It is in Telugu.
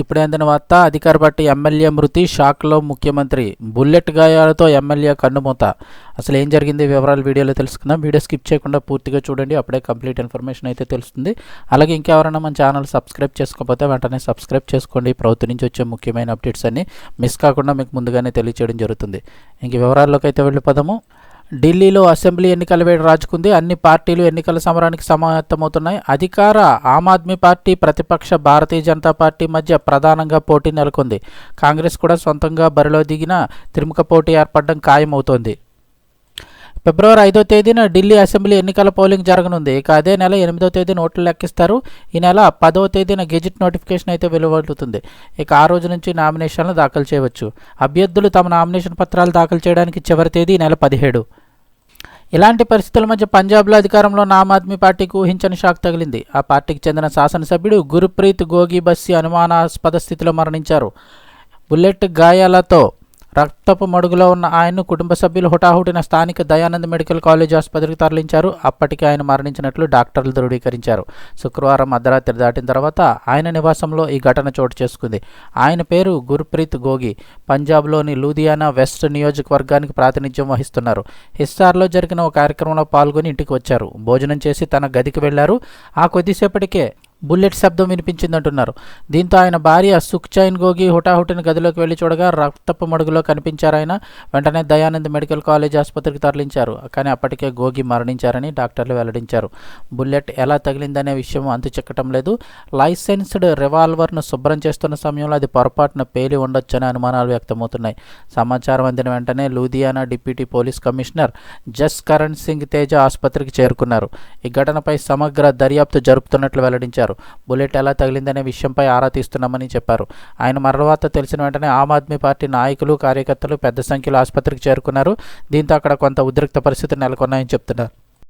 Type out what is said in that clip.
ఇప్పుడే అందిన వార్త అధికార పార్టీ ఎమ్మెల్యే మృతి షాక్లో ముఖ్యమంత్రి. బుల్లెట్ గాయాలతో ఎమ్మెల్యే కన్నుమూత. అసలు ఏం జరిగింది? వివరాలు వీడియోలో తెలుసుకుందాం. వీడియో స్కిప్ చేయకుండా పూర్తిగా చూడండి. అప్పుడే కంప్లీట్ ఇన్ఫర్మేషన్ అయితే తెలుస్తుంది. అలాగే ఇంకెవరైనా మన ఛానల్ సబ్స్క్రైబ్ చేసుకోకపోతే వెంటనే సబ్స్క్రైబ్ చేసుకోండి. ప్రభుత్వం నుంచి వచ్చే ముఖ్యమైన అప్డేట్స్ అన్ని మిస్ కాకుండా మీకు ముందుగానే తెలియచేయడం జరుగుతుంది. ఇంక వివరాల్లోకి అయితే వెళ్ళిపోదాము. ఢిల్లీలో అసెంబ్లీ ఎన్నికల వేడి రాజుకుంది. అన్ని పార్టీలు ఎన్నికల సమరానికి సమాయత్తమవుతున్నాయి. అధికార ఆమ్ ఆద్మీ పార్టీ ప్రతిపక్ష భారతీయ జనతా పార్టీ మధ్య ప్రధానంగా పోటీ నెలకొంది. కాంగ్రెస్ కూడా సొంతంగా బరిలో దిగిన త్రిముఖ పోటీ ఏర్పడడం ఖాయమవుతోంది. ఫిబ్రవరి ఐదో తేదీన ఢిల్లీ అసెంబ్లీ ఎన్నికల పోలింగ్ జరగనుంది. ఇక అదే నెల ఎనిమిదో తేదీన ఓట్లు లెక్కిస్తారు. ఈ నెల పదో తేదీన గెజిట్ నోటిఫికేషన్ అయితే వెలువడుతుంది. ఇక ఆ రోజు నుంచి నామినేషన్లు దాఖలు చేయవచ్చు. అభ్యర్థులు తమ నామినేషన్ పత్రాలు దాఖలు చేయడానికి చివరి తేదీ నెల పదిహేడు. ఇలాంటి పరిస్థితుల మధ్య పంజాబ్లో అధికారంలో ఉన్న ఆమ్ ఆద్మీ పార్టీకి ఊహించని షాక్ తగిలింది. ఆ పార్టీకి చెందిన శాసనసభ్యుడు గురుప్రీత్ గోగి బస్సి అనుమానాస్పద స్థితిలో మరణించారు. బుల్లెట్ గాయాలతో రక్తపు మడుగులో ఉన్న ఆయన్ను కుటుంబ సభ్యులు హుటాహుటిన స్థానిక దయానంద్ మెడికల్ కాలేజ్ ఆసుపత్రికి తరలించారు. అప్పటికే ఆయన మరణించినట్లు డాక్టర్లు ధృవీకరించారు. శుక్రవారం అర్ధరాత్రి దాటిన తర్వాత ఆయన నివాసంలో ఈ ఘటన చోటు చేసుకుంది. ఆయన పేరు గుర్ప్రీత్ గోగి. పంజాబ్లోని లూధియానా వెస్ట్ నియోజకవర్గానికి ప్రాతినిధ్యం వహిస్తున్నారు. హిస్సార్లో జరిగిన ఒక కార్యక్రమంలో పాల్గొని ఇంటికి వచ్చారు. భోజనం చేసి తన గదికి వెళ్ళారు. ఆ కొద్దిసేపటికే బుల్లెట్ శబ్దం వినిపించిందంటున్నారు. దీంతో ఆయన భార్య సుఖ్చైన్ గోగి హుటాహుటిన గదిలోకి వెళ్ళి చూడగా రక్తపు మడుగులో కనిపించారు ఆయన. వెంటనే దయానంద్ మెడికల్ కాలేజ్ ఆసుపత్రికి తరలించారు. కానీ అప్పటికే గోగి మరణించారని డాక్టర్లు వెల్లడించారు. బుల్లెట్ ఎలా తగిలిందనే విషయం అంతు చిక్కటం లేదు. లైసెన్స్డ్ రివాల్వర్ను శుభ్రం చేస్తున్న సమయంలో అది పొరపాటున పేలి ఉండొచ్చనే అనుమానాలు వ్యక్తమవుతున్నాయి. సమాచారం అందిన వెంటనే Ludhiana deputy police commissioner Jas Karan Singh Teja ఆసుపత్రికి చేరుకున్నారు. ఈ ఘటనపై సమగ్ర దర్యాప్తు జరుపుతున్నట్లు వెల్లడించారు. బుల్లెట్ ఎలా తగిలిందనే విషయంపై ఆరా తీస్తున్నామని చెప్పారు. ఆయన మరణవార్త తెలిసిన వెంటనే ఆమ్ ఆద్మీ పార్టీ నాయకులు కార్యకర్తలు పెద్ద సంఖ్యలో ఆసుపత్రికి చేరుకున్నారు. దీంతో అక్కడ కొంత ఉద్రిక్త పరిస్థితులు నెలకొన్నాయని చెప్తున్నారు.